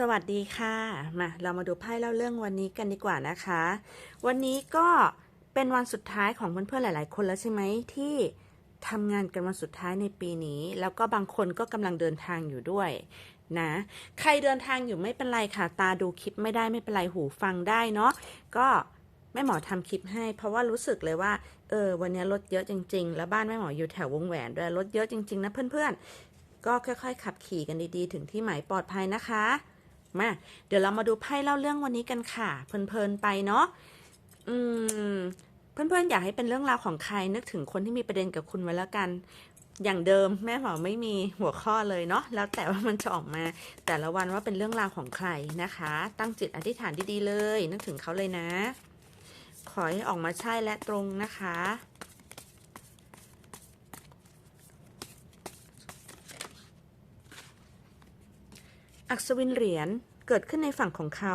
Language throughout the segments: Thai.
สวัสดีค่ะ มาเรามาดูไพ่เล่าเรื่องวันนี้กันดีกว่านะคะ วันนี้ก็เป็นวันสุดท้ายของเพื่อนๆหลาย ๆ คนแล้วใช่ไหมที่ทำงานกันวันสุดท้ายในปีนี้ แล้วก็บางคนก็กำลังเดินทางอยู่ด้วยนะ ใครเดินทางอยู่ไม่เป็นไรค่ะ ตาดูคลิปไม่ได้ไม่เป็นไรหูฟังได้เนาะก็แม่หมอทำคลิปให้ เพราะว่ารู้สึกเลยว่าเออวันนี้รถเยอะจริง ๆ แล้วบ้านแม่หมออยู่แถววงแหวนด้วยรถเยอะจริง ๆ นะเพื่อนๆก็ค่อย ๆ ขับขี่กันดีๆ ถึงที่หมายปลอดภัยนะคะ มาเดี๋ยวเรามาดูไพ่เล่าเรื่องวันนี้กันค่ะ เพลินๆไปเนาะอืมเพื่อนๆอยากให้เป็นเรื่องราวของใครนึกถึงคนที่มีประเด็นกับคุณไว้แล้วกัน อย่างเดิมแม่หมอไม่มีหัวข้อเลยเนาะแล้วแต่ว่ามันจะออกมา แต่ละวันว่าเป็นเรื่องราวของใครนะคะ ตั้งจิตอธิษฐานดีๆเลย นึกถึงเขาเลยนะ ขอให้ออกมาใช่และตรงนะคะ อัศวินเหรียญเกิดขึ้นในฝั่งของเขา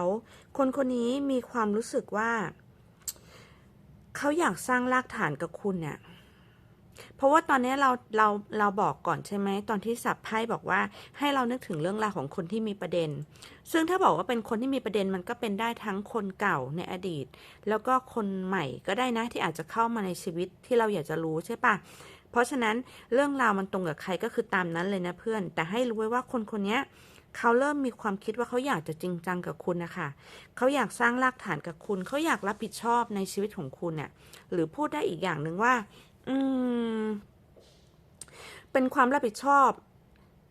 คนคนนี้มีความรู้สึกว่า เขาอยากสร้างรากฐานกับคุณเนี่ยเพราะว่าตอนนี้เราเราเราบอกก่อนใช่ไหมตอนที่สับไพ่บอกว่าให้เรานึกถึงเรื่องราวของคนที่มีประเด็น ซึ่งถ้าบอกว่าเป็นคนที่มีประเด็นมันก็เป็นได้ทั้งคนเก่าในอดีต แล้วก็คนใหม่ก็ได้นะที่อาจจะเข้ามาในชีวิตที่เราอยากจะรู้ใช่ปะเพราะฉะนั้นเรื่องราวมันตรงกับใครก็คือตามนั้นเลยนะเพื่อน แต่ให้รู้ไว้ว่าคนคนนี้ เขาเริ่มมีความคิดว่าเขาอยากจะจริงจังกับคุณนะคะ เขาอยากสร้างรากฐานกับคุณ เขาอยากรับผิดชอบในชีวิตของคุณเนี่ย หรือพูดได้อีกอย่างหนึ่งว่า อืม เป็นความรับผิดชอบ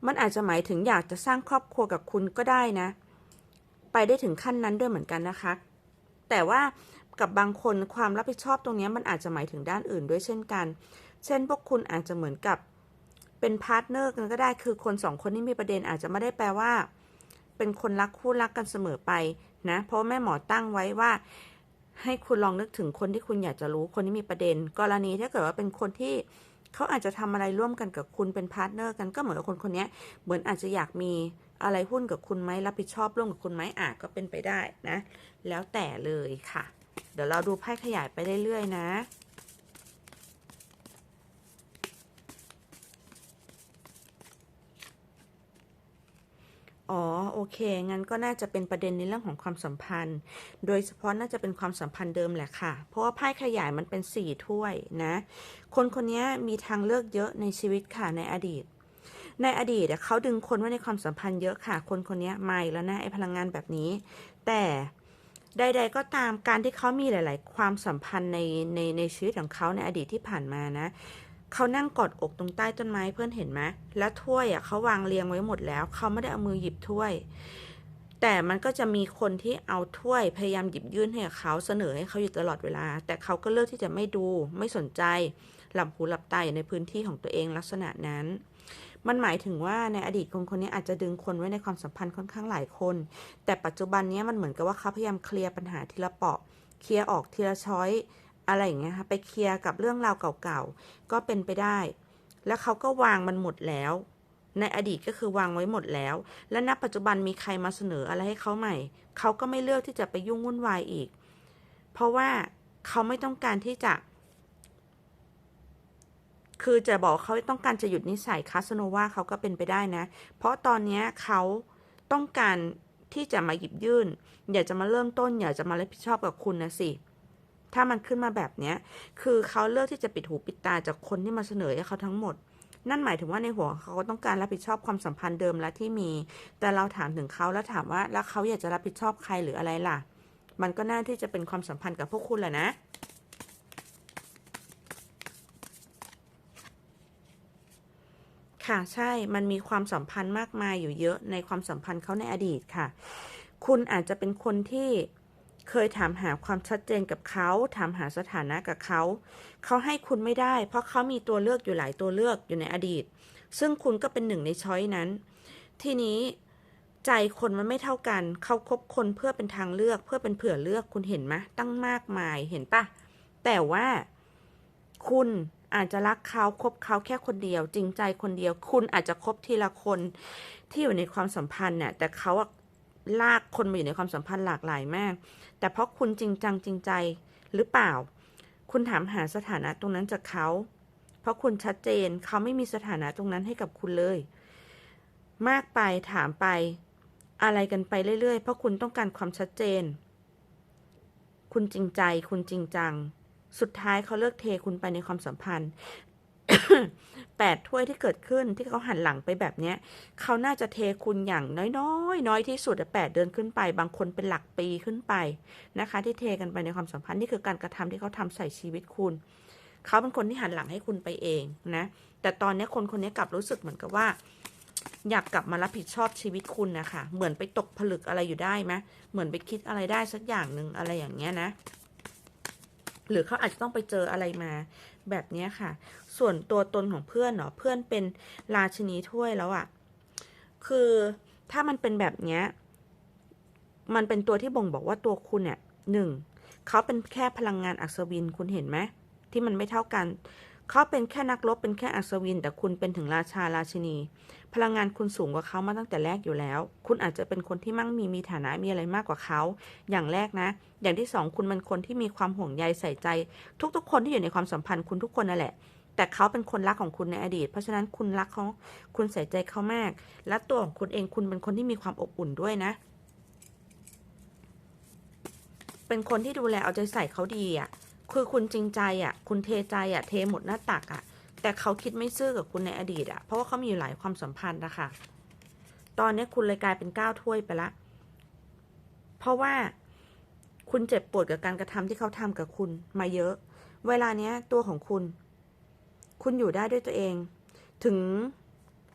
มันอาจจะหมายถึงอยากจะสร้างครอบครัวกับคุณก็ได้นะ ไปได้ถึงขั้นนั้นด้วยเหมือนกันนะคะ แต่ว่ากับบางคนความรับผิดชอบตรงนี้มันอาจจะหมายถึงด้านอื่นด้วยเช่นกัน เช่น พวกคุณอาจจะเหมือนกับ เป็นพาร์ทเนอร์กันก็ได้คือคนสองคนที่มีประเด็นอาจจะไม่ได้แปลว่า เป็นคนรักคู่รักกันเสมอไปนะ เพราะแม่หมอตั้งไว้ว่า ให้คุณลองนึกถึงคนที่คุณอยากจะรู้คนที่มีประเด็น กรณีถ้าเกิดว่าเป็นคนที่เขาอาจจะทำอะไรร่วมกันกับคุณเป็นพาร์ทเนอร์กันก็เหมือนกับคนคนนี้เหมือนอาจจะอยากมีอะไรหุ้นกับคุณไหมรับผิดชอบร่วมกับคุณไหมอาจก็เป็นไปได้นะ แล้วแต่เลยค่ะ เดี๋ยวเราดูไพ่ขยายไปเรื่อยๆนะ อ๋อ โอเค งั้นก็น่าจะเป็นประเด็นในเรื่องของความสัมพันธ์ โดยเฉพาะน่าจะเป็นความสัมพันธ์เดิมแหละค่ะ เพราะว่าไพ่ขยายมันเป็นสี่ถ้วยนะ คนคนนี้มีทางเลือกเยอะในชีวิตค่ะในอดีต ในอดีตเขาดึงคนไว้ในความสัมพันธ์เยอะค่ะ คนคนนี้ไม่แล้วนะไอ้พลังงานแบบนี้ แต่ใดๆก็ตามการที่เขามีหลาย ๆ ความสัมพันธ์ในในในชีวิตของเขาในอดีตที่ผ่านมานะ เขานั่งกอดอกตรงใต้ต้นไม้เพื่อนเห็นไหมแล้วถ้วยอะเขาวางเรียงไว้หมดแล้ว เขาไม่ได้เอามือหยิบถ้วย แต่มันก็จะมีคนที่เอาถ้วยพยายามหยิบยื่นให้เขาเสนอให้เขาอยู่ตลอดเวลา แต่เขาก็เลือกที่จะไม่ดูไม่สนใจหลับหูหลับตาอยู่ในพื้นที่ของตัวเองลักษณะนั้น มันหมายถึงว่าในอดีตคนคนนี้อาจจะดึงคนไว้ในความสัมพันธ์ค่อนข้างหลายคน แต่ปัจจุบันนี้มันเหมือนกับว่าเขาพยายามเคลียร์ปัญหาทีละเปาะเคลียร์ออกทีละช้อย อะไรอย่างเงี้ยค่ะไปเคลียร์กับเรื่องราวเก่าๆก็เป็นไปได้ แล้วเขาก็วางมันหมดแล้ว ในอดีตก็คือวางไว้หมดแล้ว และณปัจจุบันมีใครมาเสนออะไรให้เขาใหม่ เขาก็ไม่เลือกที่จะไปยุ่งวุ่นวายอีก เพราะว่าเขาไม่ต้องการที่จะ คือจะบอกเขาต้องการจะหยุดนิสัยคาสโนวาเขาก็เป็นไปได้นะ เพราะตอนนี้เขาต้องการที่จะมาหยิบยื่น อยากจะมาเริ่มต้น อยากจะมารับผิดชอบกับคุณนะสิ ถ้ามันขึ้นมาแบบเนี้ย คือเขาเลือกที่จะปิดหูปิดตาจากคนที่มาเสนอให้เขาทั้งหมด นั่นหมายถึงว่าในหัวเขาก็ต้องการรับผิดชอบความสัมพันธ์เดิมและที่มี แต่เราถามถึงเขาแล้วถามว่าแล้วเขาอยากจะรับผิดชอบใครหรืออะไรล่ะ มันก็น่าที่จะเป็นความสัมพันธ์กับพวกคุณแหละนะค่ะใช่ มันมีความสัมพันธ์มากมายอยู่เยอะในความสัมพันธ์เขาในอดีตค่ะ คุณอาจจะเป็นคนที่ เคยถามหาความชัดเจนกับเขาถามหาสถานะกับเขา เขาให้คุณไม่ได้ เพราะเขามีตัวเลือกอยู่หลายตัวเลือกอยู่ในอดีต ซึ่งคุณก็เป็นหนึ่งในช้อยนั้น ทีนี้ใจคนมันไม่เท่ากัน เขาคบคนเพื่อเป็นทางเลือกเพื่อเป็นเผื่อเลือกคุณเห็นไหมตั้งมากมายเห็นปะแต่ว่าคุณอาจจะรักเขาคบเขาแค่คนเดียว จริงใจคนเดียว คุณอาจจะคบทีละคนที่อยู่ในความสัมพันธ์เนี่ยแต่เขา ลากคนมาอยู่ในความสัมพันธ์หลากหลายมาก แต่เพราะคุณจริงจังจริงใจหรือเปล่า คุณถามหาสถานะตรงนั้นจากเขา เพราะคุณชัดเจนเขาไม่มีสถานะตรงนั้นให้กับคุณเลย มากไปถามไป อะไรกันไปเรื่อยๆ เพราะคุณต้องการความชัดเจน คุณจริงใจ คุณจริงจัง สุดท้ายเขาเลือกเทคุณไปในความสัมพันธ์ แปดถ้วยที่เกิดขึ้นที่เขาหันหลังไปแบบเนี้ยเขาน่าจะเทคุณอย่างน้อยๆน้อยที่สุดแปดเดือนขึ้นไป บางคนเป็นหลักปีขึ้นไปนะคะ ที่เทกันไปในความสัมพันธ์นี่คือการกระทำที่เขาทำใส่ชีวิตคุณ เขาเป็นคนที่หันหลังให้คุณไปเองนะ แต่ตอนนี้คนคนนี้กลับรู้สึกเหมือนกับว่า อยากกลับมารับผิดชอบชีวิตคุณนะคะเหมือนไปตกผลึกอะไรอยู่ได้ไหมเหมือนไปคิดอะไรได้สักอย่างหนึ่งอะไรอย่างเงี้ยนะหรือเขาอาจจะต้องไปเจออะไรมาแบบนี้ค่ะ ส่วนตัวตนของเพื่อนเนาะเพื่อนเป็นราชินีถ้วยแล้วอะคือถ้ามันเป็นแบบเนี้ยมันเป็นตัวที่บ่งบอกว่าตัวคุณเนี่ยหนึ่งเขาเป็นแค่พลังงานอัศวินคุณเห็นไหมที่มันไม่เท่ากัน เขาเป็นแค่นักรบเป็นแค่อัศวิน แต่คุณเป็นถึงราชาราชินี พลังงานคุณสูงกว่าเขามาตั้งแต่แรกอยู่แล้ว คุณอาจจะเป็นคนที่มั่งมีมีฐานะมีอะไรมากกว่าเขา อย่างแรกนะ อย่างที่สองคุณเป็นคนที่มีความห่วงใยใส่ใจ ทุกๆ คนที่อยู่ในความสัมพันธ์คุณทุกคนนั่นแหละ แต่เขาเป็นคนรักของคุณในอดีต เพราะฉะนั้นคุณรักเขาคุณใส่ใจเขามาก และตัวของคุณเองคุณเป็นคนที่มีความอบอุ่นด้วยนะ เป็นคนที่ดูแลเอาใจใส่เขาดีอะ คือคุณจริงใจอะ คุณเทใจอะ เทหมดหน้าตักอะ แต่เขาคิดไม่ซื่อกับคุณในอดีตอะ เพราะว่าเขามีอยู่หลายความสัมพันธ์นะคะ ตอนนี้คุณเลยกลายเป็นก้าวถ้วยไปละ เพราะว่าคุณเจ็บปวดกับการกระทำที่เขาทำกับคุณมาเยอะ เวลาเนี้ยตัวของคุณ คุณอยู่ได้ด้วยตัวเอง ถึง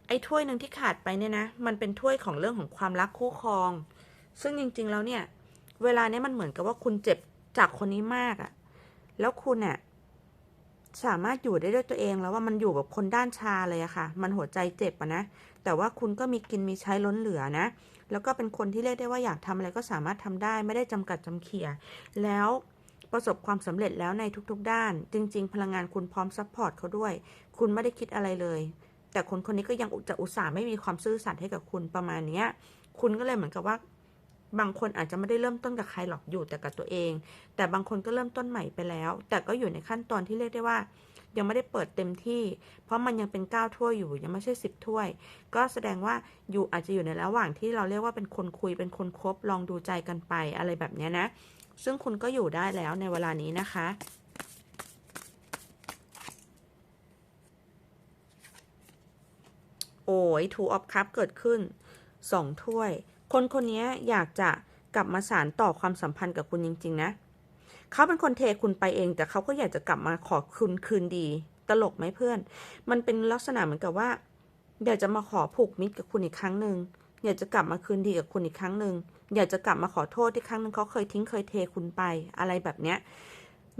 ไอ้ถ้วยหนึ่งที่ขาดไปเนี่ยนะ มันเป็นถ้วยของเรื่องของความรักคู่ครอง ซึ่งจริง ๆ แล้วเนี่ย เวลาเนี้ยมันเหมือนกับว่าคุณเจ็บจากคนนี้มากอะแล้วคุณเนี่ยสามารถอยู่ได้ด้วยตัวเองแล้วว่ามันอยู่แบบคนด้านชาเลยอะค่ะ มันหัวใจเจ็บอะนะ แต่ว่าคุณก็มีกินมีใช้ล้นเหลือนะ แล้วก็เป็นคนที่เรียกได้ว่าอยากทำอะไรก็สามารถทำได้ไม่ได้จำกัดจำเขี่ยแล้ว ประสบความสำเร็จแล้วในทุกๆด้าน จริง ๆ พลังงานคุณพร้อมซัพพอร์ตเขาด้วย คุณไม่ได้คิดอะไรเลย แต่คนคนนี้ก็ยังจะอุตส่าห์ไม่มีความซื่อสัตย์ให้กับคุณประมาณเนี้ย คุณก็เลยเหมือนกับว่า บางคนอาจจะไม่ได้เริ่มต้นกับใครหรอกอยู่แต่กับตัวเอง แต่บางคนก็เริ่มต้นใหม่ไปแล้ว แต่ก็อยู่ในขั้นตอนที่เรียกได้ว่า ยังไม่ได้เปิดเต็มที่ เพราะมันยังเป็นเก้าถ้วยอยู่ยังไม่ใช่สิบถ้วย ก็แสดงว่าอยู่อาจจะอยู่ในระหว่างที่เราเรียกว่าเป็นคนคุยเป็นคนคบลองดูใจกันไปอะไรแบบนี้นะ ซึ่งคุณก็อยู่ได้แล้วในเวลานี้นะคะ โอ้ยทูออฟคัพเกิดขึ้นสองถ้วย คนคนนี้อยากจะกลับมาสารต่อความสัมพันธ์กับคุณจริง ๆ นะ เขาเป็นคนเทคุณไปเอง แต่เขาก็อยากจะกลับมาขอคุณคืนดี ตลกไหมเพื่อน มันเป็นลักษณะเหมือนกับว่า อยากจะมาขอผูกมิตรกับคุณอีกครั้งหนึ่งอยากจะกลับมาคืนดีกับคุณอีกครั้งหนึ่ง อยากจะกลับมาขอโทษที่ครั้งหนึ่งเขาเคยทิ้งเคยเทคุณไปอะไรแบบเนี้ย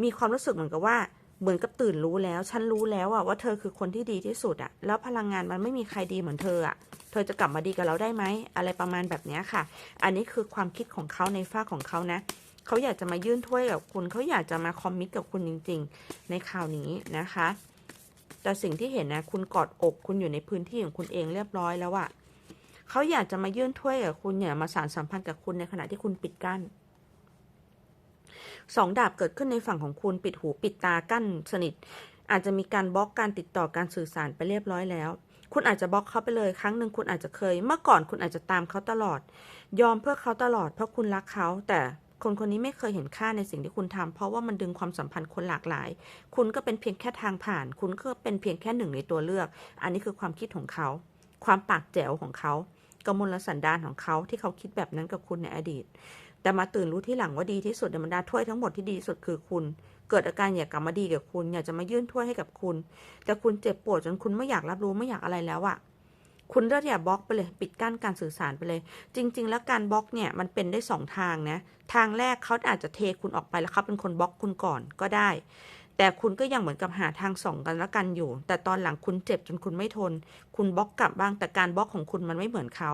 มีความรู้สึกเหมือนกับว่าเหมือนกับตื่นรู้แล้ว ฉันรู้แล้วอะว่าเธอคือคนที่ดีที่สุดอะแล้วพลังงานมันไม่มีใครดีเหมือนเธออะเธอจะกลับมาดีกับเราได้ไหมอะไรประมาณแบบนี้ค่ะ อันนี้คือความคิดของเขาในฝ้าของเขานะเขาอยากจะมายื่นถ้วยกับคุณเขาอยากจะมาคอมมิตกับคุณจริง ๆ ในคราวนี้นะคะ แต่สิ่งที่เห็นนะ คุณกอดอกคุณอยู่ในพื้นที่ของคุณเองเรียบร้อยแล้วอะ เขาอยากจะมายื่นถ้วยกับคุณอยากมาสานสัมพันธ์กับคุณในขณะที่คุณปิดกั้นสองดาบเกิดขึ้นในฝั่งของคุณปิดหูปิดตากั้นสนิท อาจจะมีการบล็อกการติดต่อการสื่อสารไปเรียบร้อยแล้ว คุณอาจจะบล็อกเขาไปเลยครั้งหนึ่งคุณอาจจะเคย เมื่อก่อนคุณอาจจะตามเขาตลอด ยอมเพื่อเขาตลอดเพราะคุณรักเขา แต่คนคนนี้ไม่เคยเห็นค่าในสิ่งที่คุณทำเพราะว่ามันดึงความสัมพันธ์คนหลากหลาย คุณก็เป็นเพียงแค่ทางผ่าน คุณก็เป็นเพียงแค่หนึ่งในตัวเลือก อันนี้คือความคิดของเขา ความปากแจ๋วของเขากมลสันดานของเขาที่เขาคิดแบบนั้นกับคุณในอดีต แต่มาตื่นรู้ที่หลังว่าดีที่สุดในบรรดาถ้วยทั้งหมดที่ดีที่สุดคือคุณ เกิดอาการอยากกลับมาดีกับคุณ อยากจะมายื่นถ้วยให้กับคุณ แต่คุณเจ็บปวดจนคุณไม่อยากรับรู้ไม่อยากอะไรแล้วอะคุณเลือกอย่าบล็อกไปเลยปิดกั้นการสื่อสารไปเลย จริง ๆ แล้วการบล็อกเนี่ยมันเป็นได้สองทางนะ ทางแรกเขาอาจจะเทคุณออกไปแล้วเขาเป็นคนบล็อกคุณก่อนก็ได้ แต่คุณก็ยังเหมือนกับหาทางส่องกันและกันอยู่ แต่ตอนหลังคุณเจ็บจนคุณไม่ทน คุณบล็อกกลับบ้างแต่การบล็อกของคุณมันไม่เหมือนเขา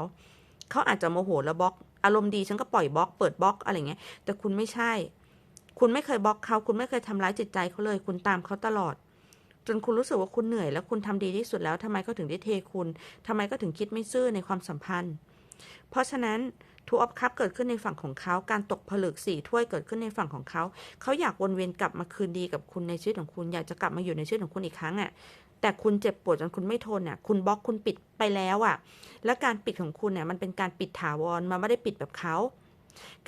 เขาอาจจะโมโหแล้วบล็อก อารมณ์ดีฉันก็ปล่อยบล็อกเปิดบล็อกอะไรเงี้ย แต่คุณไม่ใช่ คุณไม่เคยบล็อกเขา คุณไม่เคยทำร้ายจิตใจเขาเลย คุณตามเขาตลอด จนคุณรู้สึกว่าคุณเหนื่อยแล้วคุณทำดีที่สุดแล้วทำไมเขาถึงได้เทคุณทำไมก็ถึงคิดไม่ซื่อในความสัมพันธ์ เพราะฉะนั้น ทูออฟคัพเกิดขึ้นในฝั่งของเขา การตกผลึกสี่ถ้วยเกิดขึ้นในฝั่งของเขา เขาอยากวนเวียนกลับมาคืนดีกับคุณในชีวิตของคุณ อยากจะกลับมาอยู่ในชีวิตของคุณอีกครั้งอะ่ะแต่คุณเจ็บปวดจนคุณไม่ทนอะคุณบล็อกคุณปิดไปแล้วอะ แล้วการปิดของคุณเนี่ยมันเป็นการปิดถาวรมันไม่ได้ปิดแบบเขา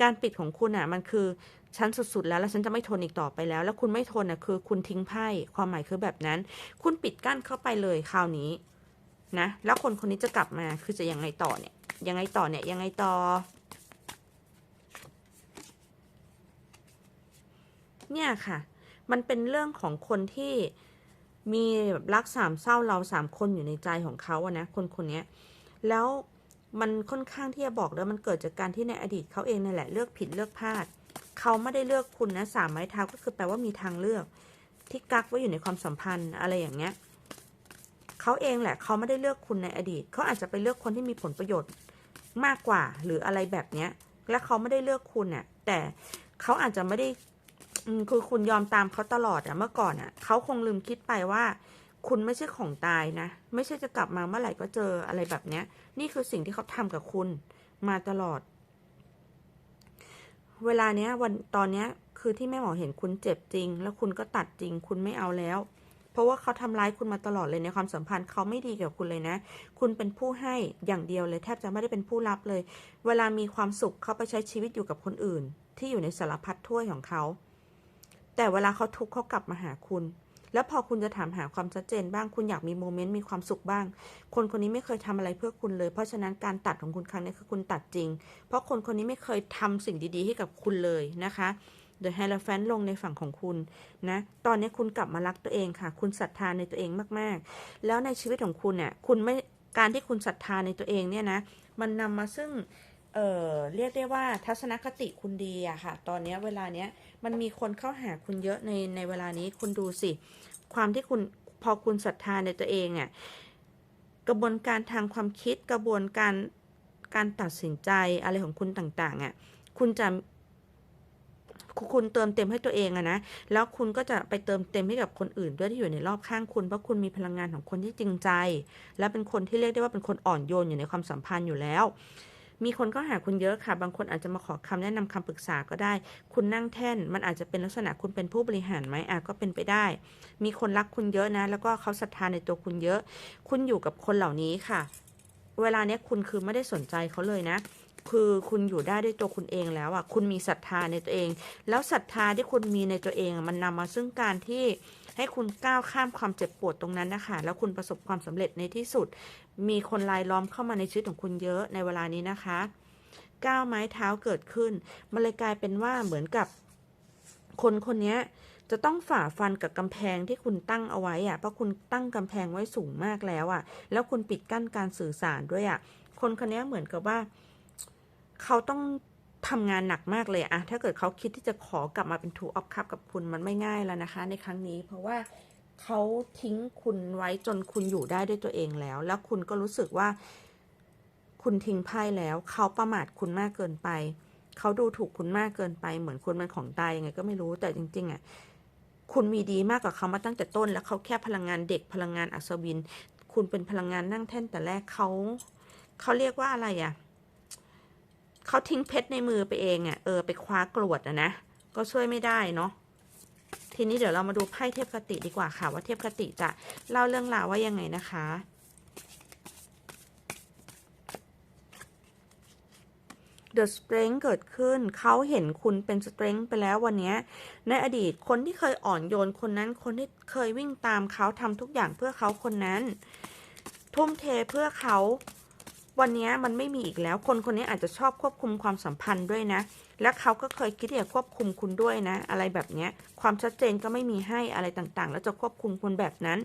การปิดของคุณอะมันคือฉันสุดๆแล้วแล้วฉันจะไม่ทนอีกต่อไปแล้ว แล้วคุณไม่ทนอะคือ คุณทิ้งไพ่ความหมายคือแบบนั้น คุณปิดกั้นเข้าไปเลยคราวนี้นะแล้วคนคนนี้จะกลับมาคือจะยังไงต่อเนี่ยยังไงต่อเนี่ยยังไงต่อ เนี่ยค่ะ มันเป็นเรื่องของคนที่มีแบบรักสามเศร้าเราสามคนอยู่ในใจของเขาอะนะคนคนเนี้ยแล้วมันค่อนข้างที่จะบอกแล้วมันเกิดจากการที่ในอดีตเขาเองนั่นแหละเลือกผิดเลือกพลาดเขาไม่ได้เลือกคุณนะสามไม้เท้าก็คือแปลว่ามีทางเลือก ที่กักไว้อยู่ในความสัมพันธ์อะไรอย่างเงี้ยเขาเองแหละเขาไม่ได้เลือกคุณในอดีตเขาอาจจะไปเลือกคนที่มีผลประโยชน์มากกว่าหรืออะไรแบบเนี้ย และเขาไม่ได้เลือกคุณน่ะแต่เขาอาจจะไม่ได้ คือคุณยอมตามเขาตลอดอะเมื่อก่อนอะเขาคงลืมคิดไปว่า คุณไม่ใช่ของตายนะ ไม่ใช่จะกลับมาเมื่อไหร่ก็เจออะไรแบบเนี้ย นี่คือสิ่งที่เขาทำกับคุณมาตลอด เวลาเนี้ย วันตอนเนี้ย คือที่แม่หมอเห็นคุณเจ็บจริง แล้วคุณก็ตัดจริง คุณไม่เอาแล้ว เพราะว่าเขาทำร้ายคุณมาตลอดเลยในความสัมพันธ์เขาไม่ดีกับคุณเลยนะ คุณเป็นผู้ให้อย่างเดียวเลย แทบจะไม่ได้เป็นผู้รับเลย เวลามีความสุขเขาไปใช้ชีวิตอยู่กับคนอื่นที่อยู่ในสารพัดถ้วยของเขา แต่เวลาเขาทุกข์เขากลับมาหาคุณ แล้วพอคุณจะถามหาความชัดเจนบ้างคุณอยากมีโมเมนต์มีความสุขบ้าง คนคนนี้ไม่เคยทำอะไรเพื่อคุณเลย เพราะฉะนั้นการตัดของคุณครั้งนี้คือคุณตัดจริง เพราะคนคนนี้ไม่เคยทำสิ่งดีๆให้กับคุณเลยนะคะ The h e r o p h a n t ลงในฝั่งของคุณนะ ตอนนี้คุณกลับมารักตัวเองค่ะ คุณศรัทธาในตัวเองมากๆ แล้วในชีวิตของคุณเนี่ยคุณไม่การที่คุณศรัทธาในตัวเองเนี่ยนะ มันนำมาซึ่ง เอ่อเรียกได้ว่าทัศนคติคุณดีอะค่ะ ตอนนี้เวลาเนี้ย มันมีคนเข้าหาคุณเยอะในในเวลานี้คุณดูสิ ความที่คุณพอคุณศรัทธาในตัวเองอะกระบวนการทางความคิดกระบวนการการตัดสินใจอะไรของคุณต่างๆอะคุณจะคุณเติมเต็มให้ตัวเองอะนะ แล้วคุณก็จะไปเติมเต็มให้กับคนอื่นด้วยที่อยู่ในรอบข้างคุณ เพราะคุณมีพลังงานของคนที่จริงใจ และเป็นคนที่เรียกได้ว่าเป็นคนอ่อนโยนอยู่ในความสัมพันธ์อยู่แล้ว มีคนก็หาคุณเยอะค่ะ บางคนอาจจะมาขอคำแนะนำคำปรึกษาก็ได้ คุณนั่งแท่น มันอาจจะเป็นลักษณะคุณเป็นผู้บริหารไหมอะก็เป็นไปได้ มีคนรักคุณเยอะนะ แล้วก็เขาศรัทธาในตัวคุณเยอะ คุณอยู่กับคนเหล่านี้ค่ะ เวลาเนี้ยคุณคือไม่ได้สนใจเขาเลยนะคือคุณอยู่ได้ด้วยตัวคุณเองแล้วอะ คุณมีศรัทธาในตัวเอง แล้วศรัทธาที่คุณมีในตัวเอง มันนำมาซึ่งการที่ ให้คุณก้าวข้ามความเจ็บปวดตรงนั้นนะคะ แล้วคุณประสบความสำเร็จในที่สุด มีคนรายล้อมเข้ามาในชีวิตของคุณเยอะในเวลานี้นะคะก้าวไม้เท้าเกิดขึ้น มันเลยกลายเป็นว่าเหมือนกับ คนคนนี้จะต้องฝ่าฟันกับกำแพงที่คุณตั้งเอาไว้อะเพราะคุณตั้งกำแพงไว้สูงมากแล้วอะแล้วคุณปิดกั้นการสื่อสารด้วยอะคนคนนี้เหมือนกับว่า เขาต้อง ทำงานหนักมากเลยอะถ้าเกิดเขาคิดที่จะขอกลับมาเป็นทูออฟคัพกับคุณมันไม่ง่ายแล้วนะคะ ในครั้งนี้ เพราะว่าเขาทิ้งคุณไว้จนคุณอยู่ได้ด้วยตัวเองแล้ว แล้วคุณก็รู้สึกว่า คุณทิ้งไพ่แล้ว เขาประมาทคุณมากเกินไป เขาดูถูกคุณมากเกินไป เหมือนคุณเป็นของตายยังไงก็ไม่รู้ แต่จริง ๆอะคุณมีดีมากกว่าเขามาตั้งแต่ต้น แล้วเขาแค่พลังงานเด็กพลังงานอัศวิน คุณเป็นพลังงานนั่งแท่นแต่แรกเขา เขาเรียกว่าอะไรอะ เขาทิ้งเพชรในมือไปเองอะ่ะเออไปคว้ากรวดอะนะก็ช่วยไม่ได้เนาะทีนี้เดี๋ยวเรามาดูไพ่เทพคติดีกว่าค่ะ ว่าเทพคติจะเล่าเรื่องราวว่ายังไงนะคะ The Strength เกิดขึ้น เขาเห็นคุณเป็น Strength ไปแล้ววันนี้ ในอดีตคนที่เคยอ่อนโยนคนนั้น คนที่เคยวิ่งตามเขาทำทุกอย่างเพื่อเขาคนนั้น ทุ่มเทเพื่อเขา วันนี้มันไม่มีอีกแล้ว คนคนนี้อาจจะชอบควบคุมความสัมพันธ์ด้วยนะ และเขาก็เคยคิดที่จะควบคุมคุณด้วยนะ อะไรแบบนี้ความชัดเจนก็ไม่มีให้อะไรต่างๆ แล้วจะควบคุมคุณแบบนั้น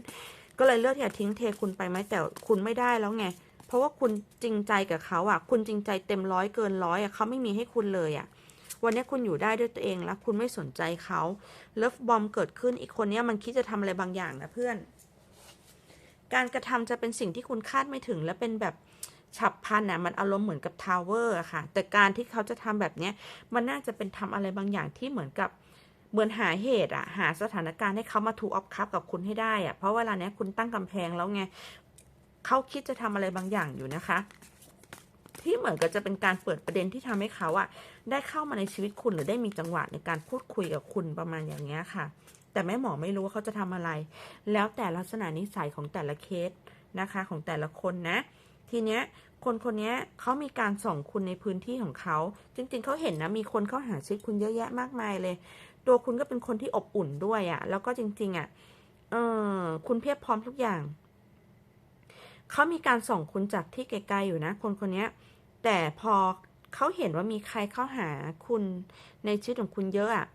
ก็เลยเลือกที่จะทิ้งเทคุณไปไหมแต่คุณไม่ได้แล้วไงเพราะว่าคุณจริงใจกับเขาอะ คุณจริงใจเต็มร้อยเกินร้อยอะเขาไม่มีให้คุณเลยอะวันนี้คุณอยู่ได้ด้วยตัวเองแล้วคุณไม่สนใจเขาเลิฟบอมเกิดขึ้นอีกคนนี้มันคิดจะทำอะไรบางอย่างนะเพื่อน การกระทำจะเป็นสิ่งที่คุณคาดไม่ถึงและเป็นแบบ ฉับพลันน่ะมันอารมณ์เหมือนกับทาวเวอร์ค่ะ แต่การที่เขาจะทำแบบเนี้ยมันน่าจะเป็นทำอะไรบางอย่างที่เหมือนกับเหมือนหาเหตุอะหาสถานการณ์ให้เขามาถูออฟคัพกับคุณให้ได้อะเพราะเวลาเนี้ยคุณตั้งกำแพงแล้วไงเขาคิดจะทำอะไรบางอย่างอยู่นะคะ ที่เหมือนกับจะเป็นการเปิดประเด็นที่ทำให้เขาอะได้เข้ามาในชีวิตคุณหรือได้มีจังหวะในการพูดคุยกับคุณประมาณอย่างเงี้ยค่ะ แต่แม่หมอไม่รู้ว่าเขาจะทำอะไร แล้วแต่ลักษณะนิสัยของแต่ละเคสนะคะ ของแต่ละคนนะ ทีเนี้ยคนคนเนี้ยเขามีการส่องคุณในพื้นที่ของเขาจริงๆเขาเห็นนะมีคนเข้าหาชีวิตคุณเยอะแยะมากมายเลย ตัวคุณก็เป็นคนที่อบอุ่นด้วยอะ่ะ แล้วก็จริง ๆอะ่ะเออคุณเพียบพร้อมทุกอย่างเขามีการส่องคุณจากที่ไกลๆอยู่นะ คนคนเนี้ยแต่พอเขาเห็นว่ามีใครเข้าหาคุณในชีวิตของคุณเยอะอะ่ะ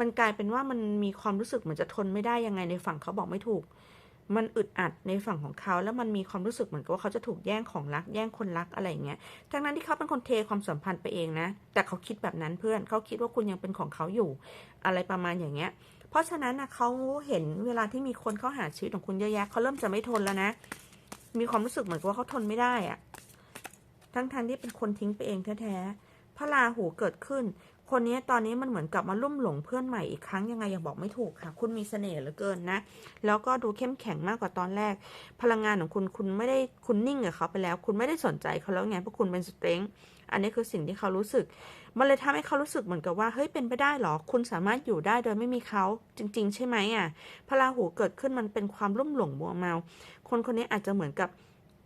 มันกลายเป็นว่ามันมีความรู้สึกเหมือนจะทนไม่ได้ยังไงในฝั่งเขาบอกไม่ถูก มันอึดอัดในฝั่งของเขาแล้วมันมีความรู้สึกเหมือนกับว่าเขาจะถูกแย่งของรักแย่งคนรักอะไรอย่างเงี้ยทั้งนั้นที่เขาเป็นคนเทความสัมพันธ์ไปเองนะ แต่เขาคิดแบบนั้นเพื่อนเขาคิดว่าคุณยังเป็นของเขาอยู่ อะไรประมาณอย่างเงี้ย เพราะฉะนั้นนะเขาเห็นเวลาที่มีคนเข้าหาชีวิตของคุณเยอะแยะเขาเริ่มจะไม่ทนแล้วนะ มีความรู้สึกเหมือนกับว่าเขาทนไม่ได้อะทั้งทที่เป็นคนทิ้งไปเองแท้ๆพระราหูเกิดขึ้น คนนี้ตอนนี้มันเหมือนกลับมาลุ่มหลงเพื่อนใหม่อีกครั้งยังไงยังบอกไม่ถูกค่ะ คุณมีเสน่ห์เหลือเกินนะ แล้วก็ดูเข้มแข็งมากกว่าตอนแรก พลังงานของคุณคุณไม่ได้คุณนิ่งกับเขาไปแล้ว คุณไม่ได้สนใจเขาแล้วไงเพราะคุณเป็นสเตรงอันนี้คือสิ่งที่เขารู้สึก มันเลยทำให้เขารู้สึกเหมือนกับว่าเฮ้ยเป็นไปได้หรอ คุณสามารถอยู่ได้โดยไม่มีเขาจริง ๆ ใช่ไหมอะพระราหูเกิดขึ้นมันเป็นความลุ่มหลงมัวเมา คนคนนี้อาจจะเหมือนกับ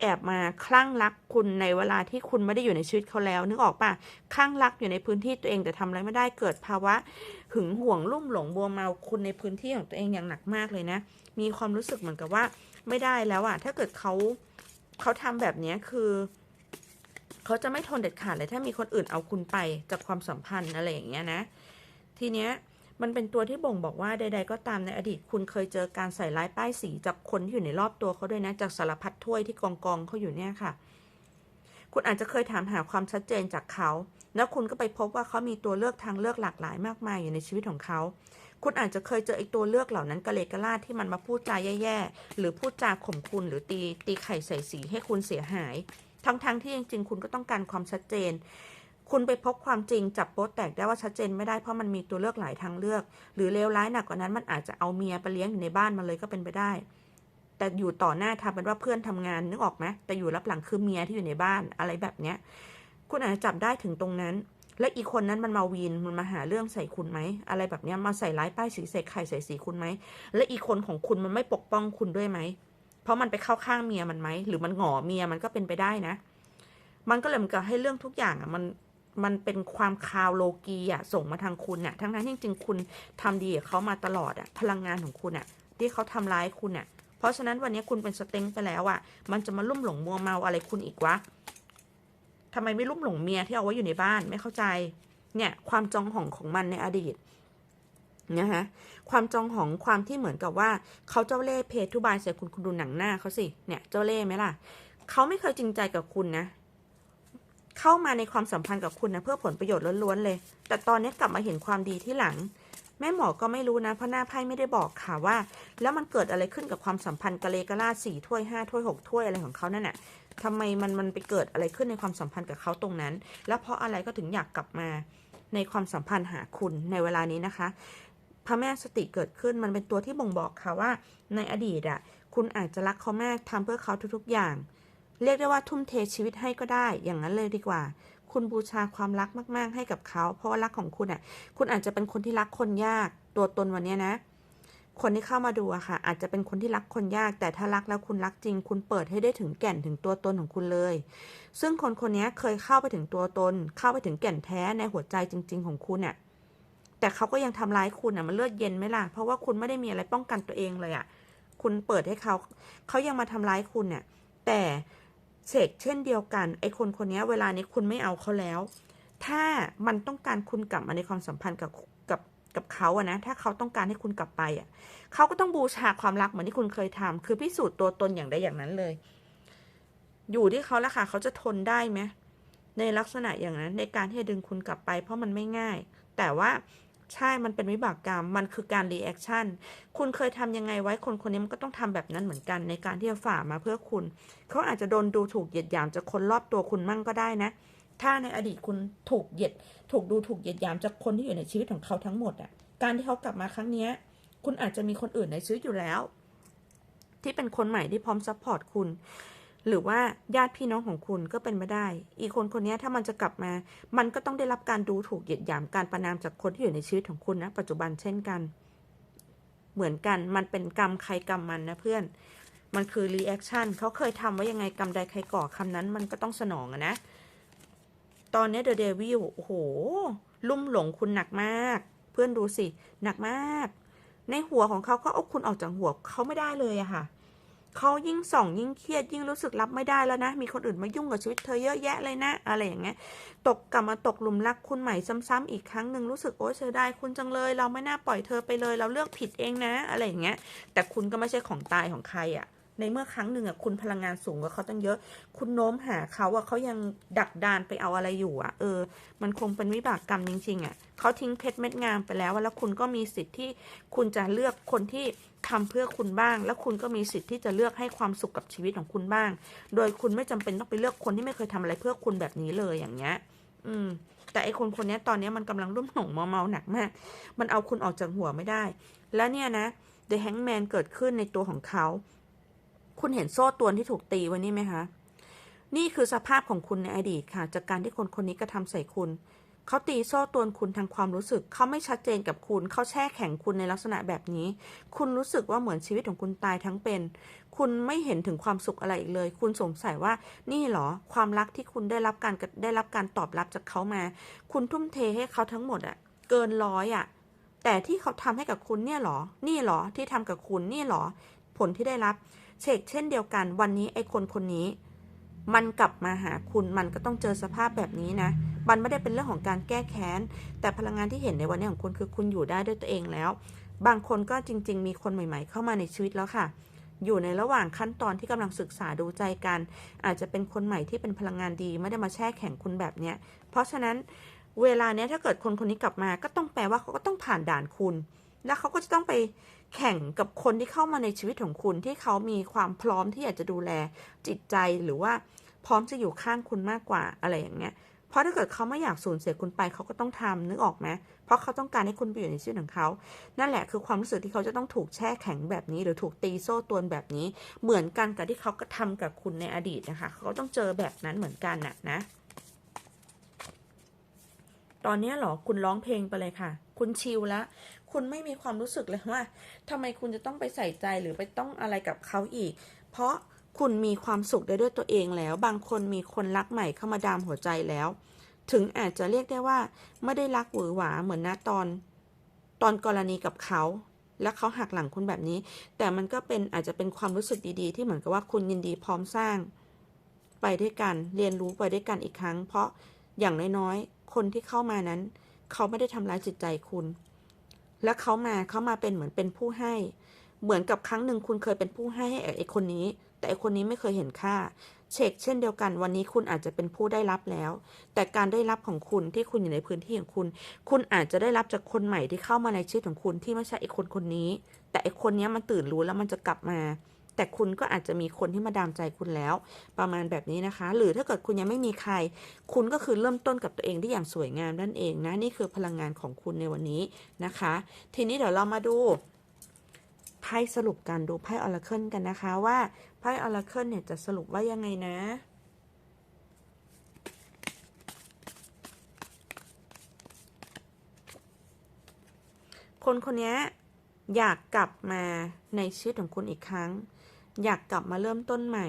แอบมาคลั่งรักคุณในเวลาที่คุณไม่ได้อยู่ในชีวิตเขาแล้ว นึกออกปะคลั่งรักอยู่ในพื้นที่ตัวเองแต่ทำอะไรไม่ได้เกิดภาวะ หึงหวงลุ่มหลงบัวเมาคุณในพื้นที่ของตัวเองอย่างหนักมากเลยนะ มีความรู้สึกเหมือนกับว่าไม่ได้แล้วอะถ้าเกิดเขาเขาทำแบบนี้คือเขาจะไม่ทนเด็ดขาดเลยถ้ามีคนอื่นเอาคุณไปจากความสัมพันธ์อะไรอย่างเงี้ยนะ ทีเนี้ย มันเป็นตัวที่บ่งบอกว่าใด ๆ ก็ตามในอดีต คุณเคยเจอการใส่ร้ายป้ายสีจากคนที่อยู่ในรอบตัวเขาด้วยนะ จากสารพัดถ้วยที่กองกองเขาอยู่เนี่ยค่ะ คุณอาจจะเคยถามหาความชัดเจนจากเขา แล้วคุณก็ไปพบว่าเขามีตัวเลือกทางเลือกหลากหลายมากมายอยู่ในชีวิตของเขาคุณอาจจะเคยเจอไอ้ตัวเลือกเหล่านั้นกระเลกกระลาดที่มันมาพูดจาแย่ๆ หรือพูดจาข่มคุณหรือตีตีไข่ใส่สีให้คุณเสียหาย ทั้งๆทที่จริงๆ คุณก็ต้องการความชัดเจน คุณไปพบความจริงจับโป๊ะแตกได้ว่าชัดเจนไม่ได้เพราะมันมีตัวเลือกหลายทางเลือก หรือเลวร้ายหนักกว่านั้นมันอาจจะเอาเมียไปเลี้ยงอยู่ในบ้านมันเลยก็เป็นไปได้ แต่อยู่ต่อหน้าทำเป็นว่าเพื่อนทำงานนึกออกไหมแต่อยู่รับหลังคือเมียที่อยู่ในบ้านอะไรแบบเนี้ยคุณอาจจะจับได้ถึงตรงนั้น และอีกคนนั้นมันมาวีนมันมาหาเรื่องใส่คุณไหมอะไรแบบเนี้ยมาใส่ร้ายป้ายสีใส่ไข่ใส่สีคุณไหมและอีกคนของคุณมันไม่ปกป้องคุณด้วยไหมเพราะมันไปเข้าข้างเมียมันไหมหรือมันหงอเมียมันก็เป็นไปได้นะ มันก็เลยมือนกับให้เรื่องทุกอย่างอะมัน มันเป็นความคาวโลกีอะส่งมาทางคุณอะทั้งนั้นจริงๆคุณทำดีกับเขามาตลอดอะพลังงานของคุณอะที่เขาทำร้ายคุณอะเพราะฉะนั้นวันนี้คุณเป็นสเต็งไปแล้วอะมันจะมาลุ่มหลงมัวเมาอะไรคุณอีกวะทำไมไม่ลุ่มหลงเมียที่เอาไว้อยู่ในบ้านไม่เข้าใจ เนี่ยความจองหองของมันในอดีตนะคะความจองหองความที่เหมือนกับว่าเขาเจ้าเล่ห์เพทุบายใส่คุณคุณดูหนังหน้าเขาสิเนี่ยเจ้าเล่ห์ไหมล่ะเขาไม่เคยจริงใจกับคุณนะ เข้ามาในความสัมพันธ์กับคุณนะเพื่อผลประโยชน์ล้วนๆเลย แต่ตอนนี้กลับมาเห็นความดีที่หลัง แม่หมอก็ไม่รู้นะเพราะหน้าไพ่ไม่ได้บอกค่ะว่า แล้วมันเกิดอะไรขึ้นกับความสัมพันธ์กะเลกะลาสี่ถ้วยห้าถ้วยหกถ้วยอะไรของเขานั่นน่ะทำไมมันมันไปเกิดอะไรขึ้นในความสัมพันธ์กับเขาตรงนั้น แล้วเพราะอะไรก็ถึงอยากกลับมาในความสัมพันธ์หาคุณในเวลานี้นะคะ พระแม่สติเกิดขึ้นมันเป็นตัวที่บ่งบอกค่ะว่า ในอดีตอะ คุณอาจจะรักเขามากทำเพื่อเขาทุกๆอย่าง เรียกได้ว่าทุ่มเทชีวิตให้ก็ได้ อย่างนั้นเลยดีกว่า คุณบูชาความรักมาก ๆ ให้กับเขา เพราะว่ารักของคุณอะ คุณอาจจะเป็นคนที่รักคนยาก ตัวตนวันนี้นะ คนที่เข้ามาดูอะค่ะ อาจจะเป็นคนที่รักคนยาก แต่ถ้ารักแล้วคุณรักจริง คุณเปิดให้ได้ถึงแก่นถึงตัวตนของคุณเลย ซึ่งคนคนนี้เคยเข้าไปถึงตัวตน เข้าไปถึงแก่นแท้ในหัวใจจริง ๆ ของคุณอะแต่เขาก็ยังทำร้ายคุณอะมันเลือดเย็นไหมล่ะ เพราะว่าคุณไม่ได้มีอะไรป้องกันตัวเองเลยอะคุณเปิดให้เขา เขายังมาทำร้ายคุณเนี่ยแต่ เสกเช่นเดียวกัน ไอ้คนคนนี้เวลานี้คุณไม่เอาเขาแล้ว ถ้ามันต้องการคุณกลับมาในความสัมพันธ์กับกับกับเขาอะนะ ถ้าเขาต้องการให้คุณกลับไปอะเขาก็ต้องบูชาความรักเหมือนที่คุณเคยทำคือพิสูจน์ตัวตนอย่างใดอย่างนั้นเลย อยู่ที่เขาแล้วค่ะ เขาจะทนได้ไหมในลักษณะอย่างนั้นในการที่จะดึงคุณกลับไป เพราะมันไม่ง่าย แต่ว่า ใช่มันเป็นวิบากกรรม มันคือการรีแอคชั่น คุณเคยทำยังไงไว้คนคนนี้มันก็ต้องทำแบบนั้นเหมือนกันในการที่จะฝ่ามาเพื่อคุณ เขาอาจจะโดนดูถูกเหยียดหยามจากคนรอบตัวคุณมั่งก็ได้นะ ถ้าในอดีตคุณถูกเหยียด ถูกดูถูกเหยียดหยามจากคนที่อยู่ในชีวิตของเขาทั้งหมดอะ การที่เขากลับมาครั้งนี้คุณอาจจะมีคนอื่นในชีวิตอยู่แล้ว ที่เป็นคนใหม่ที่พร้อมซัพพอร์ตคุณ หรือว่าญาติพี่น้องของคุณก็เป็นไม่ได้ อีกคนคนนี้ถ้ามันจะกลับมา มันก็ต้องได้รับการดูถูกเหยียดหยามการประนามจากคนที่อยู่ในชีวิตของคุณนะปัจจุบันเช่นกัน เหมือนกันมันเป็นกรรมใครกรรมมันนะเพื่อน มันคือรีแอคชั่นเขาเคยทำไว้ยังไงกรรมใดใครก่อคำนั้น มันก็ต้องสนองอะนะ ตอนนี้เดอะเดวิลโอ้โห ลุ่มหลงคุณหนักมาก เพื่อนดูสิหนักมาก ในหัวของเขาเขาเอาคุณออกจากหัวเขาไม่ได้เลยอะค่ะ เขายิ่งส่องยิ่งเครียดยิ่งรู้สึกรับไม่ได้แล้วนะ มีคนอื่นมายุ่งกับชีวิตเธอเยอะแยะเลยนะ อะไรอย่างเงี้ย ตกกลับมาตกหลุมรักคุณใหม่ซ้ำๆอีกครั้งหนึ่งรู้สึกโอ๊ยเสียดายคุณจังเลย เราไม่น่าปล่อยเธอไปเลย เราเลือกผิดเองนะ อะไรอย่างเงี้ย แต่คุณก็ไม่ใช่ของตายของใครอะ ในเมื่อครั้งหนึ่งอะคุณพลังงานสูงกว่าเขาตั้งเยอะ คุณโน้มหาเขาอะเขายังดักดานไปเอาอะไรอยู่อะเออ มันคงเป็นวิบากกรรมจริงๆอะเขาทิ้งเพชรเม็ดงามไปแล้วอะแล้วคุณก็มีสิทธิ์ที่คุณจะเลือกคนที่ทำเพื่อคุณบ้าง แล้วคุณก็มีสิทธิ์ที่จะเลือกให้ความสุขกับชีวิตของคุณบ้าง โดยคุณไม่จำเป็นต้องไปเลือกคนที่ไม่เคยทำอะไรเพื่อคุณแบบนี้เลยอย่างเงี้ย อืมแต่ไอคนคนนี้ตอนนี้มันกำลังรุ่มหลงเมาเมาหนักมาก มันเอาคุณออกจากหัวไม่ได้ แล้วเนี่ยนะ The Hangman เกิดขึ้นในตัวของเขา คุณเห็นโซ่ตวนที่ถูกตีไว้นี่ไหมคะ นี่คือสภาพของคุณในอดีตค่ะ จากการที่คนคนนี้กระทำใส่คุณ เขาตีโซ่ตวนคุณทางความรู้สึก เขาไม่ชัดเจนกับคุณ เขาแช่แข็งคุณในลักษณะแบบนี้ คุณรู้สึกว่าเหมือนชีวิตของคุณตายทั้งเป็น คุณไม่เห็นถึงความสุขอะไรอีกเลย คุณสงสัยว่า นี่เหรอ ความรักที่คุณได้รับการได้รับการตอบรับจากเขามา คุณทุ่มเทให้เขาทั้งหมดอะเกินร้อยอะแต่ที่เขาทำให้กับคุณเนี่ยเหรอ นี่เหรอ ที่ทำกับคุณนี่เหรอ ผลที่ได้รับ เชกเช่นเดียวกัน วันนี้ไอ้คนคนนี้ มันกลับมาหาคุณมันก็ต้องเจอสภาพแบบนี้นะ มันไม่ได้เป็นเรื่องของการแก้แค้น แต่พลังงานที่เห็นในวันนี้ของคุณคือคุณอยู่ได้ด้วยตัวเองแล้ว บางคนก็จริง ๆ มีคนใหม่ ๆ เข้ามาในชีวิตแล้วค่ะ อยู่ในระหว่างขั้นตอนที่กำลังศึกษาดูใจกัน อาจจะเป็นคนใหม่ที่เป็นพลังงานดี ไม่ได้มาแช่แข็งคุณแบบเนี้ย เพราะฉะนั้นเวลาเนี้ยถ้าเกิดคนคนนี้กลับมา ก็ต้องแปลว่าเขาก็ต้องผ่านด่านคุณ แล้วเขาก็จะต้องไป แข่งกับคนที่เข้ามาในชีวิตของคุณที่เขามีความพร้อมที่อยากจะดูแลจิตใจหรือว่าพร้อมจะอยู่ข้างคุณมากกว่าอะไรอย่างเงี้ย เพราะถ้าเกิดเขาไม่อยากสูญเสียคุณไปเขาก็ต้องทำนึกออกไหมเพราะเขาต้องการให้คุณไปอยู่ในชีวิตของเขา นั่นแหละคือความรู้สึกที่เขาจะต้องถูกแช่แข็งแบบนี้ หรือถูกตีโซ่ตวนแบบนี้ เหมือนกันกับที่เขาก็ทำกับคุณในอดีตนะคะ เขาต้องเจอแบบนั้นเหมือนกันน่ะนะ ตอนนี้หรอคุณร้องเพลงไปเลยค่ะ คุณชิลแล้ว คุณไม่มีความรู้สึกเลยว่าทำไมคุณจะต้องไปใส่ใจหรือไปต้องอะไรกับเขาอีก เพราะคุณมีความสุขได้ด้วยตัวเองแล้ว บางคนมีคนรักใหม่เข้ามาดามหัวใจแล้ว ถึงอาจจะเรียกได้ว่า ไม่ได้รักหวือหวาเหมือนนะตอน ตอนกรณีกับเขา แล้วเขาหักหลังคุณแบบนี้ แต่มันก็เป็นอาจจะเป็นความรู้สึกดีๆ ที่เหมือนกับว่าคุณยินดีพร้อมสร้าง ไปด้วยกันเรียนรู้ไปด้วยกันอีกครั้ง เพราะอย่างน้อยๆคนที่เข้ามานั้น เขาไม่ได้ทำร้ายจิตใจคุณ และเขามาเขามาเป็นเหมือนเป็นผู้ให้ เหมือนกับครั้งหนึ่งคุณเคยเป็นผู้ให้ให้ไอ้คนนี้ แต่ไอ้คนนี้ไม่เคยเห็นค่า เช็คเช่นเดียวกัน วันนี้คุณอาจจะเป็นผู้ได้รับแล้ว แต่การได้รับของคุณที่คุณอยู่ในพื้นที่ของคุณ คุณอาจจะได้รับจากคนใหม่ที่เข้ามาในชีวิตของคุณที่ไม่ใช่ไอ้คนคนนี้ แต่ไอ้คนนี้มันตื่นรู้แล้วมันจะกลับมา แต่คุณก็อาจจะมีคนที่มาดามใจคุณแล้ว ประมาณแบบนี้นะคะ หรือถ้าเกิดคุณยังไม่มีใคร คุณก็คือเริ่มต้นกับตัวเองได้อย่างสวยงามนั่นเองนะนี่คือพลังงานของคุณในวันนี้นะคะ ทีนี้เดี๋ยวเรามาดูไพ่สรุปกันดูไพ่ออร์เคิลกันนะคะว่าไพ่ออร์เคิลเนี่ยจะสรุปว่ายังไงนะคนคนนี้อยากกลับมาในชีวิตของคุณอีกครั้ง อยากกลับมาเริ่มต้นใหม่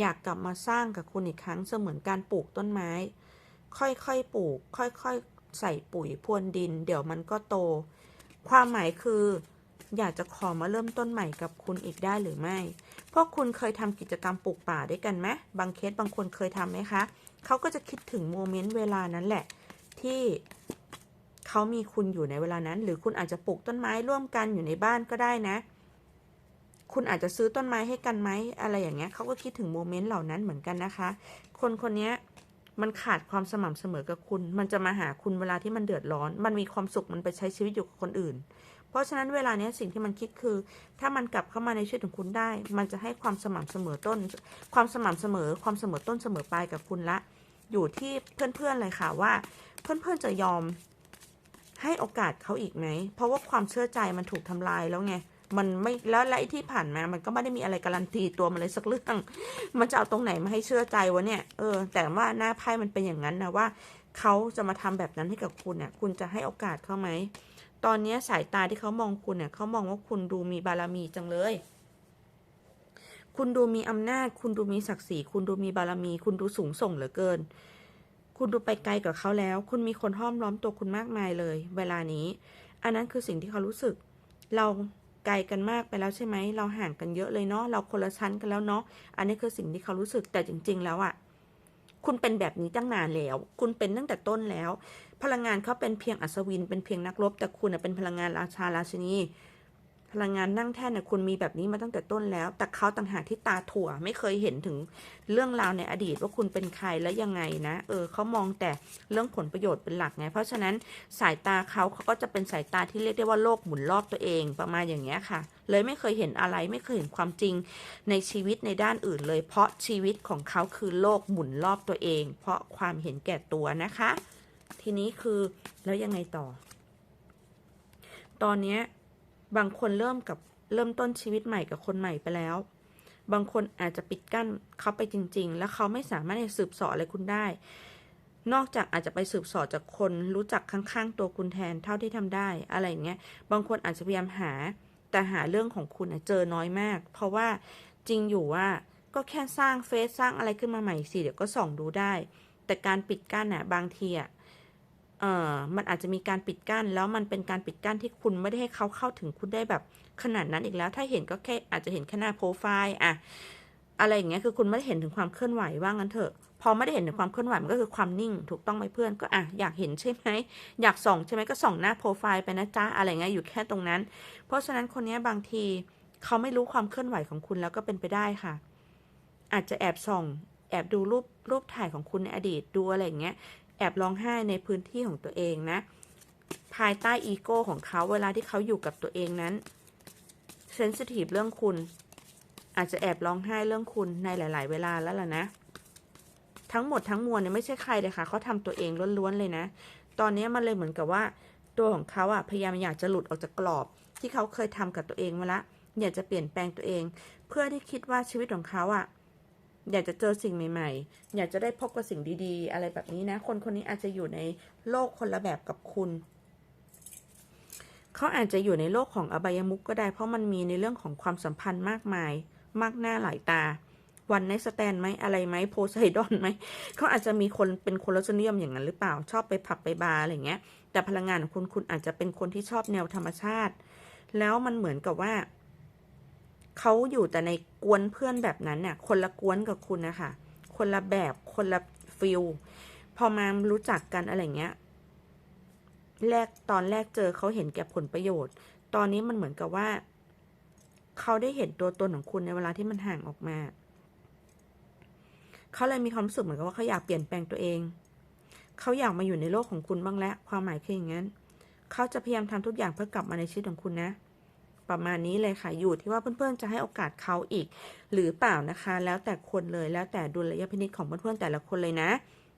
อยากกลับมาสร้างกับคุณอีกครั้งเสมือนการปลูกต้นไม้ ค่อยๆปลูก ค่อยๆใส่ปุ๋ยพรวนดิน เดี๋ยวมันก็โต ความหมายคือ อยากจะขอมาเริ่มต้นใหม่กับคุณอีกได้หรือไม่ พวกคุณเคยทำกิจกรรมปลูกป่าด้วยกันไหมบางเคสบางคนเคยทำไหมคะเขาก็จะคิดถึงโมเมนต์เวลานั้นแหละ ที่เขามีคุณอยู่ในเวลานั้น หรือคุณอาจจะปลูกต้นไม้ร่วมกันอยู่ในบ้านก็ได้นะ คุณอาจจะซื้อต้นไม้ให้กันไหมอะไรอย่างเงี้ยเขาก็คิดถึงโมเมนต์เหล่านั้นเหมือนกันนะคะ คนคนนี้มันขาดความสม่ำเสมอกับคุณ มันจะมาหาคุณเวลาที่มันเดือดร้อน มันมีความสุขมันไปใช้ชีวิตอยู่กับคนอื่น เพราะฉะนั้นเวลาเนี้ยสิ่งที่มันคิดคือ ถ้ามันกลับเข้ามาในชีวิตของคุณได้ มันจะให้ความสม่ำเสมอต้น ความสม่ำเสมอ ความเสมอต้นเสมอปลายกับคุณละ อยู่ที่เพื่อนๆเลยค่ะว่า เพื่อนๆจะยอมให้โอกาสเขาอีกไหม เพราะว่าความเชื่อใจมันถูกทำลายแล้วไง มันไม่แล้วและไอ้ที่ผ่านมา มันก็ไม่ได้มีอะไรการันตีตัวมันเลยสักเรื่อง มันจะเอาตรงไหนมาให้เชื่อใจวะเนี่ย เออ แต่ว่าหน้าไพ่มันเป็นอย่างนั้นนะว่าเขาจะมาทำแบบนั้นให้กับคุณเนี่ย คุณจะให้โอกาสเขาไหม ตอนนี้สายตาที่เขามองคุณเนี่ยเขามองว่าคุณดูมีบารมีจังเลย คุณดูมีอำนาจ คุณดูมีศักดิ์ศรี คุณดูมีบารมี คุณดูสูงส่งเหลือเกิน คุณดูไปไกลกว่าเขาแล้ว คุณมีคนห้อมล้อมตัวคุณมากมายเลย เวลานี้ อันนั้นคือสิ่งที่เขารู้สึก เรา ไกลกันมากไปแล้วใช่ไหม เราห่างกันเยอะเลยเนาะ เราคนละชั้นกันแล้วเนาะ อันนี้คือสิ่งที่เขารู้สึก แต่จริง ๆ แล้วอะคุณเป็นแบบนี้ตั้งนานแล้ว คุณเป็นตั้งแต่ต้นแล้ว พลังงานเขาเป็นเพียงอัศวิน เป็นเพียงนักรบ แต่คุณน่ะเป็นพลังงานราชาราชินี ลังงานนั่งแท่นเนี่ยคุณมีแบบนี้มาตั้งแต่ต้นแล้ว แต่เขาต่างหากที่ตาถั่วไม่เคยเห็นถึงเรื่องราวในอดีตว่าคุณเป็นใครและยังไงนะ เออเขามองแต่เรื่องผลประโยชน์เป็นหลักไง เพราะฉะนั้นสายตาเขาเขาก็จะเป็นสายตาที่เรียกได้ว่าโลกหมุนรอบตัวเองประมาณอย่างเงี้ยค่ะ เลยไม่เคยเห็นอะไรไม่เคยเห็นความจริงในชีวิตในด้านอื่นเลย เพราะชีวิตของเขาคือโลกหมุนรอบตัวเอง เพราะความเห็นแก่ตัวนะคะ ทีนี้คือแล้วยังไงต่อ ตอนเนี้ย บางคนเริ่มกับเริ่มต้นชีวิตใหม่กับคนใหม่ไปแล้ว บางคนอาจจะปิดกั้นเขาไปจริง ๆ แล้วเขาไม่สามารถจะสืบสออะไรคุณได้ นอกจากอาจจะไปสืบสอจากคนรู้จักข้างๆ ตัวคุณแทนเท่าที่ทำได้อะไรอย่างเงี้ย บางคนอาจจะพยายามหาแต่หาเรื่องของคุณน่ะเจอน้อยมาก เพราะว่าจริงอยู่ว่าก็แค่สร้างเฟซสร้างอะไรขึ้นมาใหม่สิเดี๋ยวก็ส่องดูได้ แต่การปิดกั้นน่ะบางทีอะ เอ่อมันอาจจะมีการปิดกั้น แล้วมันเป็นการปิดกั้นที่คุณไม่ได้ให้เขาเข้าถึงคุณได้แบบขนาดนั้นอีกแล้ว ถ้าเห็นก็แค่อาจจะเห็นแค่หน้าโปรไฟล์อะอะไรอย่างเงี้ยคือคุณไม่ได้เห็นถึงความเคลื่อนไหวว่างั้นเถอะ พอไม่ได้เห็นถึงความเคลื่อนไหวมันก็คือความนิ่ง ถูกต้องไหมเพื่อนก็อะอยากเห็นใช่ไหมอยากส่องใช่ไหมก็ส่องหน้าโปรไฟล์ไปนะจ๊ะอะไรเงี้ยอยู่แค่ตรงนั้น เพราะฉะนั้นคนนี้บางทีเขาไม่รู้ความเคลื่อนไหวของคุณแล้วก็เป็นไปได้ค่ะ อาจจะแอบส่อง แอบดูรูปรูปถ่ายของคุณในอดีตดูอะไรอย่างเงี้ย แอบร้องไห้ในพื้นที่ของตัวเองนะ ภายใต้อีโก้ของเขาเวลาที่เขาอยู่กับตัวเองนั้นเซนซิทีฟเรื่องคุณ อาจจะแอบร้องไห้เรื่องคุณในหลาย ๆ เวลาแล้วล่ะนะ ทั้งหมดทั้งมวลเนี่ยไม่ใช่ใครเลยค่ะเขาทำตัวเองล้วน ๆ เลยนะ ตอนนี้มันเลยเหมือนกับว่า ตัวของเขาอะพยายามอยากจะหลุดออกจากกรอบ ที่เขาเคยทำกับตัวเองมาละอยากจะเปลี่ยนแปลงตัวเอง เพื่อที่คิดว่าชีวิตของเขาอะ อยากจะเจอสิ่งใหม่ ๆ อยากจะได้พบกับสิ่งดีๆ อะไรแบบนี้นะ คนคนนี้อาจจะอยู่ในโลกคนละแบบกับคุณ เขาอาจจะอยู่ในโลกของอบายมุกก็ได้ เพราะมันมีในเรื่องของความสัมพันธ์มากมาย มากหน้าหลายตา วันในสแตนไหมอะไรไหมโพไซดอนไหม เขาอาจจะมีคนเป็นคนรสนิยมอย่างนั้นหรือเปล่า ชอบไปผับไปบาร์อะไรเงี้ย แต่พลังงานของคุณคุณอาจจะเป็นคนที่ชอบแนวธรรมชาติ แล้วมันเหมือนกับว่า เขาอยู่แต่ในกวนเพื่อนแบบนั้นเนี่ยคนละกวนกับคุณนะคะคนละแบบคนละฟิลพอมารู้จักกันอะไรเงี้ย แรกตอนแรกเจอเขาเห็นแก่ผลประโยชน์ ตอนนี้มันเหมือนกับว่า เขาได้เห็นตัวตนของคุณในเวลาที่มันห่างออกมา เขาเลยมีความรู้สึกเหมือนกับว่าเขาอยากเปลี่ยนแปลงตัวเอง เขาอยากมาอยู่ในโลกของคุณบ้างแล้ว ความหมายคืออย่างนั้น เขาจะพยายามทำทุกอย่างเพื่อกลับมาในชีวิตของคุณนะ ประมาณนี้เลยค่ะ อยู่ที่ว่าเพื่อนๆจะให้โอกาสเขาอีก หรือเปล่านะคะ แล้วแต่คนเลย แล้วแต่ดุลยพินิจของเพื่อนๆแต่ละคนเลยนะ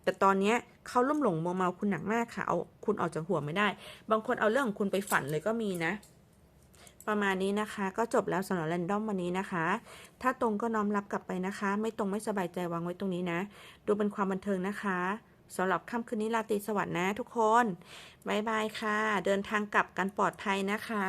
แต่ตอนนี้เขาล่มหลงมัวเมาคุณหนักมากค่ะ เอาคุณออกจากหัวไม่ได้ บางคนเอาเรื่องของคุณไปฝันเลยก็มีนะประมาณนี้นะคะก็จบแล้วสำหรับแรนดอมวันนี้นะคะ ถ้าตรงก็น้อมรับกลับไปนะคะ ไม่ตรงไม่สบายใจวางไว้ตรงนี้นะ ดูเป็นความบันเทิงนะคะสำหรับค่ำคืนนี้ราตรีสวัสดิ์นะทุกคน บ๊ายบายค่ะ เดินทางกลับกันปลอดภัยนะคะ